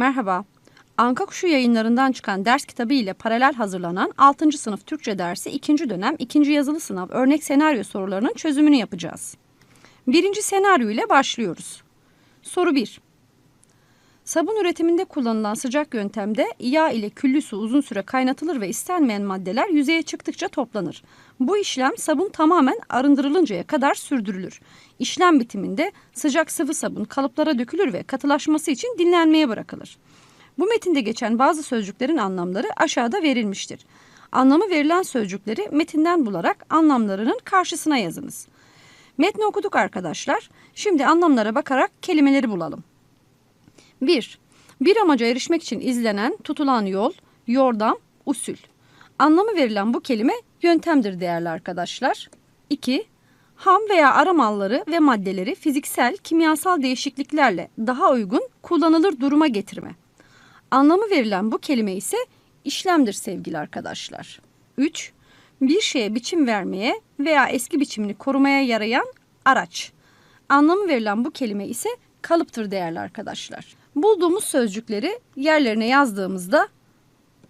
Merhaba. Anka Kuşu yayınlarından çıkan ders kitabı ile paralel hazırlanan 6. sınıf Türkçe dersi 2. dönem 2. yazılı sınav örnek senaryo sorularının çözümünü yapacağız. Birinci senaryo ile başlıyoruz. Soru 1. Sabun üretiminde kullanılan sıcak yöntemde yağ ile küllü su uzun süre kaynatılır ve istenmeyen maddeler yüzeye çıktıkça toplanır. Bu işlem sabun tamamen arındırılıncaya kadar sürdürülür. İşlem bitiminde sıcak sıvı sabun kalıplara dökülür ve katılaşması için dinlenmeye bırakılır. Bu metinde geçen bazı sözcüklerin anlamları aşağıda verilmiştir. Anlamı verilen sözcükleri metinden bularak anlamlarının karşısına yazınız. Metni okuduk arkadaşlar. Şimdi anlamlara bakarak kelimeleri bulalım. 1. Bir amaca erişmek için izlenen, tutulan yol, yordam, usul. Anlamı verilen bu kelime yöntemdir değerli arkadaşlar. 2. Ham veya ara malları ve maddeleri fiziksel, kimyasal değişikliklerle daha uygun kullanılır duruma getirme. Anlamı verilen bu kelime ise işlemdir sevgili arkadaşlar. 3. Bir şeye biçim vermeye veya eski biçimini korumaya yarayan araç. Anlamı verilen bu kelime ise kalıptır değerli arkadaşlar. Bulduğumuz sözcükleri yerlerine yazdığımızda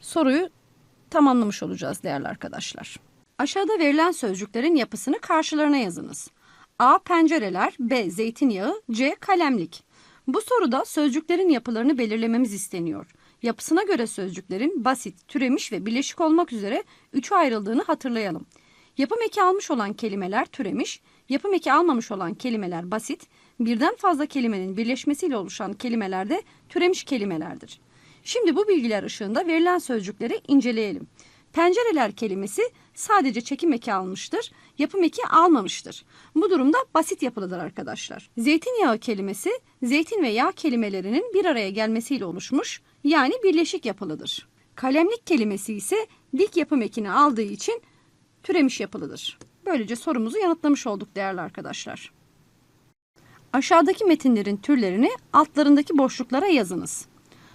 soruyu tamamlamış olacağız değerli arkadaşlar. Aşağıda verilen sözcüklerin yapısını karşılarına yazınız. A. Pencereler B. Zeytinyağı C. Kalemlik Bu soruda sözcüklerin yapılarını belirlememiz isteniyor. Yapısına göre sözcüklerin basit, türemiş ve bileşik olmak üzere üçe ayrıldığını hatırlayalım. Yapım eki almış olan kelimeler türemiş, yapım eki almamış olan kelimeler basit, birden fazla kelimenin birleşmesiyle oluşan kelimeler de türemiş kelimelerdir. Şimdi bu bilgiler ışığında verilen sözcükleri inceleyelim. Pencereler kelimesi sadece çekim eki almıştır, yapım eki almamıştır. Bu durumda basit yapılıdır arkadaşlar. Zeytinyağı kelimesi zeytin ve yağ kelimelerinin bir araya gelmesiyle oluşmuş, yani birleşik yapılıdır. Kalemlik kelimesi ise dik yapım ekini aldığı için türemiş yapılıdır. Böylece sorumuzu yanıtlamış olduk değerli arkadaşlar. Aşağıdaki metinlerin türlerini altlarındaki boşluklara yazınız.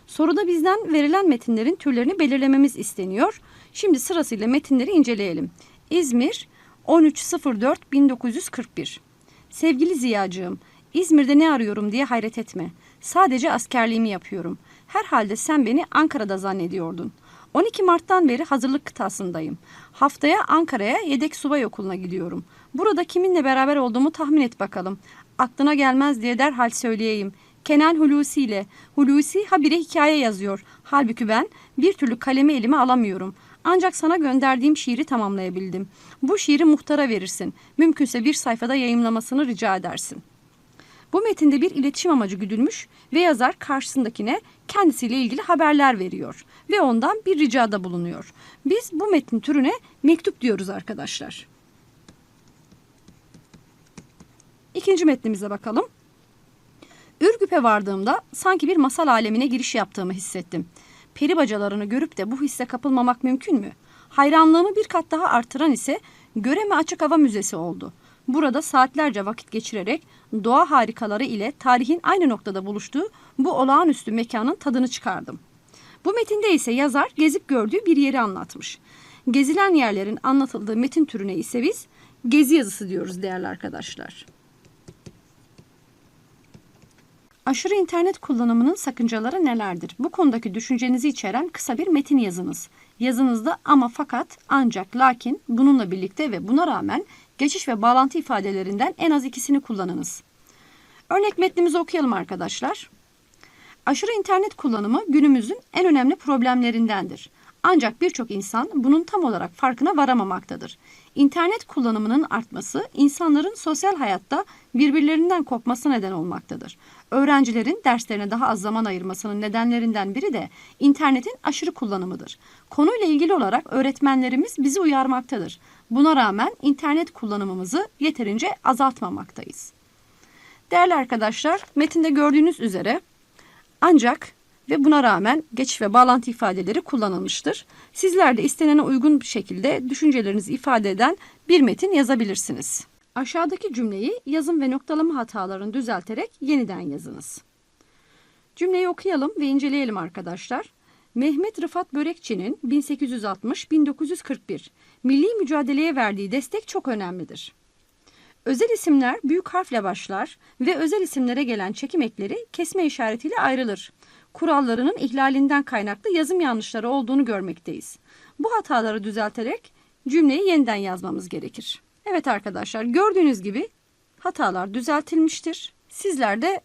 Soruda bizden verilen metinlerin türlerini belirlememiz isteniyor. Şimdi sırasıyla metinleri inceleyelim. İzmir 13.04.1941 Sevgili Ziyacığım, İzmir'de ne arıyorum diye hayret etme. Sadece askerliğimi yapıyorum. Herhalde sen beni Ankara'da zannediyordun. 12 Mart'tan beri hazırlık kıtasındayım. Haftaya Ankara'ya yedek subay okuluna gidiyorum. Burada kiminle beraber olduğumu tahmin et bakalım. Aklına gelmez diye derhal söyleyeyim. Kenan Hulusi ile. Hulusi habire hikaye yazıyor. Halbuki ben bir türlü kalemi elime alamıyorum. Ancak sana gönderdiğim şiiri tamamlayabildim. Bu şiiri muhtara verirsin. Mümkünse bir sayfada yayımlamasını rica edersin. Bu metinde bir iletişim amacı güdülmüş ve yazar karşısındakine kendisiyle ilgili haberler veriyor ve ondan bir ricada bulunuyor. Biz bu metin türüne mektup diyoruz arkadaşlar. İkinci metnimize bakalım. Ürgüp'e vardığımda sanki bir masal alemine giriş yaptığımı hissettim. Peri bacalarını görüp de bu hisse kapılmamak mümkün mü? Hayranlığımı bir kat daha artıran ise Göreme Açık Hava Müzesi oldu. Burada saatlerce vakit geçirerek doğa harikaları ile tarihin aynı noktada buluştuğu bu olağanüstü mekanın tadını çıkardım. Bu metinde ise yazar gezip gördüğü bir yeri anlatmış. Gezilen yerlerin anlatıldığı metin türüne ise biz gezi yazısı diyoruz değerli arkadaşlar. Aşırı internet kullanımının sakıncaları nelerdir? Bu konudaki düşüncenizi içeren kısa bir metin yazınız. Yazınızda ama fakat, ancak, lakin, bununla birlikte ve buna rağmen geçiş ve bağlantı ifadelerinden en az ikisini kullanınız. Örnek metnimizi okuyalım arkadaşlar. Aşırı internet kullanımı günümüzün en önemli problemlerindendir. Ancak birçok insan bunun tam olarak farkına varamamaktadır. İnternet kullanımının artması insanların sosyal hayatta birbirlerinden kopması neden olmaktadır. Öğrencilerin derslerine daha az zaman ayırmasının nedenlerinden biri de internetin aşırı kullanımıdır. Konuyla ilgili olarak öğretmenlerimiz bizi uyarmaktadır. Buna rağmen internet kullanımımızı yeterince azaltmamaktayız. Değerli arkadaşlar, metinde gördüğünüz üzere ancak ve buna rağmen geçiş ve bağlantı ifadeleri kullanılmıştır. Sizler de istenene uygun bir şekilde düşüncelerinizi ifade eden bir metin yazabilirsiniz. Aşağıdaki cümleyi yazım ve noktalama hatalarını düzelterek yeniden yazınız. Cümleyi okuyalım ve inceleyelim arkadaşlar. Mehmet Rıfat Börekçi'nin 1860-1941 milli mücadeleye verdiği destek çok önemlidir. Özel isimler büyük harfle başlar ve özel isimlere gelen çekim ekleri kesme işaretiyle ayrılır. Kurallarının ihlalinden kaynaklı yazım yanlışları olduğunu görmekteyiz. Bu hataları düzelterek cümleyi yeniden yazmamız gerekir. Evet arkadaşlar gördüğünüz gibi hatalar düzeltilmiştir. Sizler de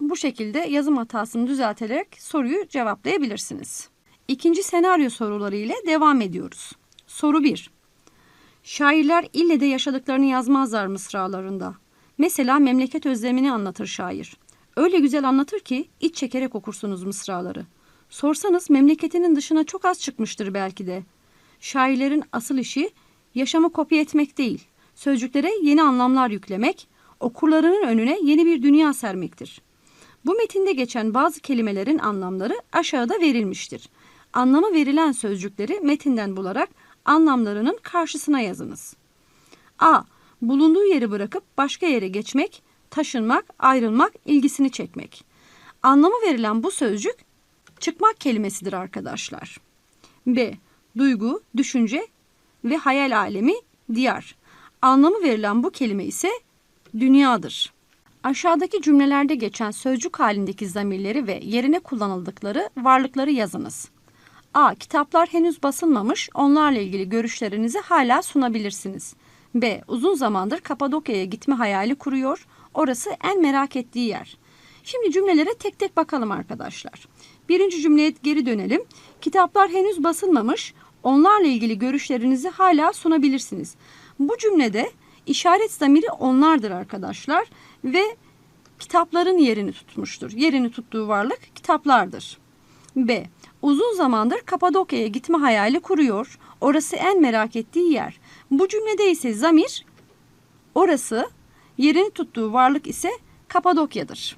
bu şekilde yazım hatasını düzelterek soruyu cevaplayabilirsiniz. İkinci senaryo soruları ile devam ediyoruz. Soru 1. Şairler ille de yaşadıklarını yazmazlar mısralarında. Mesela memleket özlemini anlatır şair. Öyle güzel anlatır ki iç çekerek okursunuz mısraları. Sorsanız memleketinin dışına çok az çıkmıştır belki de. Şairlerin asıl işi yaşamı kopya etmek değil, sözcüklere yeni anlamlar yüklemek, okurlarının önüne yeni bir dünya sermektir. Bu metinde geçen bazı kelimelerin anlamları aşağıda verilmiştir. Anlamı verilen sözcükleri metinden bularak anlamlarının karşısına yazınız. A. Bulunduğu yeri bırakıp başka yere geçmek, taşınmak, ayrılmak, ilgisini çekmek. Anlamı verilen bu sözcük çıkmak kelimesidir arkadaşlar. B. Duygu, düşünce ve hayal alemi, diyar. Anlamı verilen bu kelime ise dünyadır. Aşağıdaki cümlelerde geçen sözcük halindeki zamirleri ve yerine kullanıldıkları varlıkları yazınız. A. Kitaplar henüz basılmamış, onlarla ilgili görüşlerinizi hala sunabilirsiniz. B. Uzun zamandır Kapadokya'ya gitme hayali kuruyor, orası en merak ettiği yer. Şimdi cümlelere tek tek bakalım arkadaşlar. Birinci cümleye geri dönelim. Kitaplar henüz basılmamış, onlarla ilgili görüşlerinizi hala sunabilirsiniz. Bu cümlede işaret zamiri onlardır arkadaşlar ve kitapların yerini tutmuştur. Yerini tuttuğu varlık kitaplardır. B. Uzun zamandır Kapadokya'ya gitme hayali kuruyor. Orası en merak ettiği yer. Bu cümlede ise zamir orası, yerini tuttuğu varlık ise Kapadokya'dır.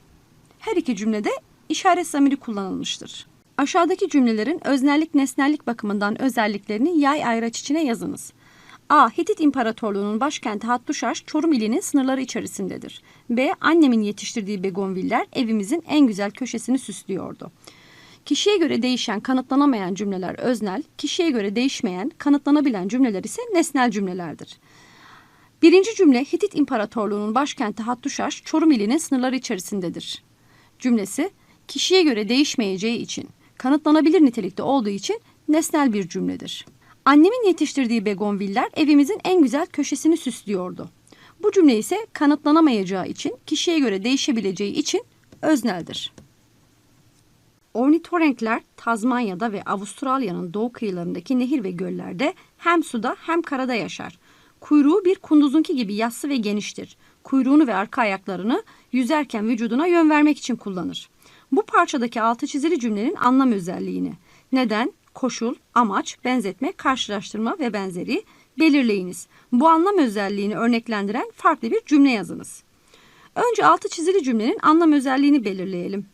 Her iki cümlede işaret zamiri kullanılmıştır. Aşağıdaki cümlelerin öznellik nesnellik bakımından özelliklerini yay ayraç içine yazınız. A. Hitit İmparatorluğu'nun başkenti Hattuşaş, Çorum ilinin sınırları içerisindedir. B. Annemin yetiştirdiği begonviller evimizin en güzel köşesini süslüyordu. Kişiye göre değişen, kanıtlanamayan cümleler öznel, kişiye göre değişmeyen, kanıtlanabilen cümleler ise nesnel cümlelerdir. Birinci cümle Hitit İmparatorluğu'nun başkenti Hattuşaş, Çorum ilinin sınırları içerisindedir. Cümlesi kişiye göre değişmeyeceği için, kanıtlanabilir nitelikte olduğu için nesnel bir cümledir. Annemin yetiştirdiği begonviller evimizin en güzel köşesini süslüyordu. Bu cümle ise kanıtlanamayacağı için, kişiye göre değişebileceği için özneldir. Ornitorenkler Tazmanya'da ve Avustralya'nın doğu kıyılarındaki nehir ve göllerde hem suda hem karada yaşar. Kuyruğu bir kunduzunki gibi yassı ve geniştir. Kuyruğunu ve arka ayaklarını yüzerken vücuduna yön vermek için kullanır. Bu parçadaki altı çizili cümlenin anlam özelliğini, neden, koşul, amaç, benzetme, karşılaştırma ve benzeri belirleyiniz. Bu anlam özelliğini örneklendiren farklı bir cümle yazınız. Önce altı çizili cümlenin anlam özelliğini belirleyelim.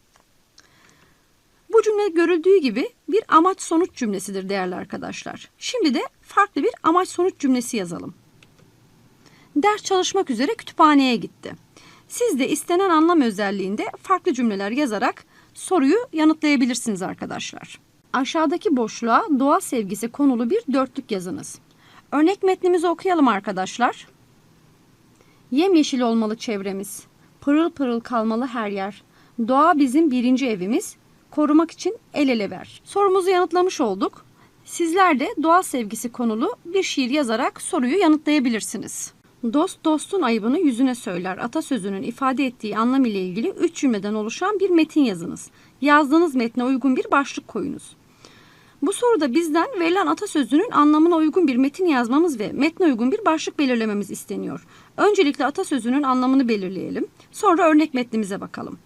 Bu cümle görüldüğü gibi bir amaç sonuç cümlesidir değerli arkadaşlar. Şimdi de farklı bir amaç sonuç cümlesi yazalım. Ders çalışmak üzere kütüphaneye gitti. Siz de istenen anlam özelliğinde farklı cümleler yazarak soruyu yanıtlayabilirsiniz arkadaşlar. Aşağıdaki boşluğa doğa sevgisi konulu bir dörtlük yazınız. Örnek metnimizi okuyalım arkadaşlar. Yemyeşil olmalı çevremiz. Pırıl pırıl kalmalı her yer. Doğa bizim birinci evimiz. Korumak için el ele ver. Sorumuzu yanıtlamış olduk. Sizler de doğa sevgisi konulu bir şiir yazarak soruyu yanıtlayabilirsiniz. Dost dostun ayıbını yüzüne söyler atasözünün ifade ettiği anlam ile ilgili üç cümleden oluşan bir metin yazınız. Yazdığınız metne uygun bir başlık koyunuz. Bu soruda bizden verilen atasözünün anlamına uygun bir metin yazmamız ve metne uygun bir başlık belirlememiz isteniyor. Öncelikle atasözünün anlamını belirleyelim. Sonra örnek metnimize bakalım.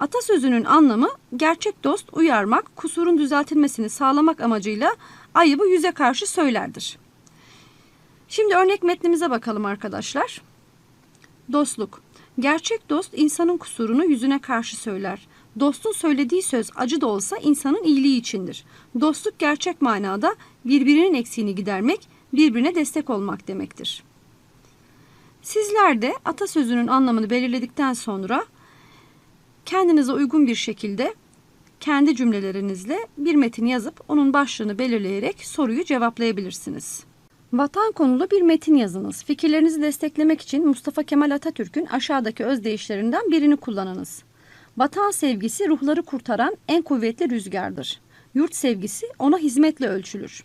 Atasözünün anlamı gerçek dost uyarmak, kusurun düzeltilmesini sağlamak amacıyla ayıbı yüze karşı söylerdir. Şimdi örnek metnimize bakalım arkadaşlar. Dostluk. Gerçek dost insanın kusurunu yüzüne karşı söyler. Dostun söylediği söz acı da olsa insanın iyiliği içindir. Dostluk gerçek manada birbirinin eksiğini gidermek, birbirine destek olmak demektir. Sizler de atasözünün anlamını belirledikten sonra kendinize uygun bir şekilde kendi cümlelerinizle bir metin yazıp onun başlığını belirleyerek soruyu cevaplayabilirsiniz. Vatan konulu bir metin yazınız. Fikirlerinizi desteklemek için Mustafa Kemal Atatürk'ün aşağıdaki özdeyişlerinden birini kullanınız. Vatan sevgisi ruhları kurtaran en kuvvetli rüzgardır. Yurt sevgisi ona hizmetle ölçülür.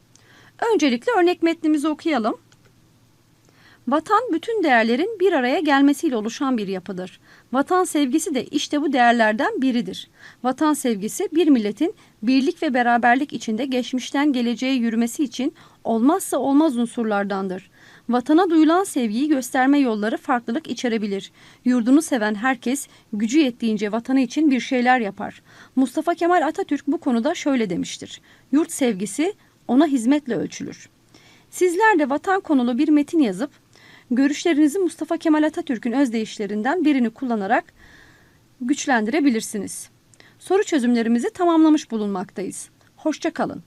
Öncelikle örnek metnimizi okuyalım. Vatan bütün değerlerin bir araya gelmesiyle oluşan bir yapıdır. Vatan sevgisi de işte bu değerlerden biridir. Vatan sevgisi bir milletin birlik ve beraberlik içinde geçmişten geleceğe yürümesi için olmazsa olmaz unsurlardandır. Vatana duyulan sevgiyi gösterme yolları farklılık içerebilir. Yurdunu seven herkes gücü yettiğince vatanı için bir şeyler yapar. Mustafa Kemal Atatürk bu konuda şöyle demiştir. Yurt sevgisi ona hizmetle ölçülür. Sizler de vatan konulu bir metin yazıp görüşlerinizi Mustafa Kemal Atatürk'ün özdeyişlerinden birini kullanarak güçlendirebilirsiniz. Soru çözümlerimizi tamamlamış bulunmaktayız. Hoşça kalın.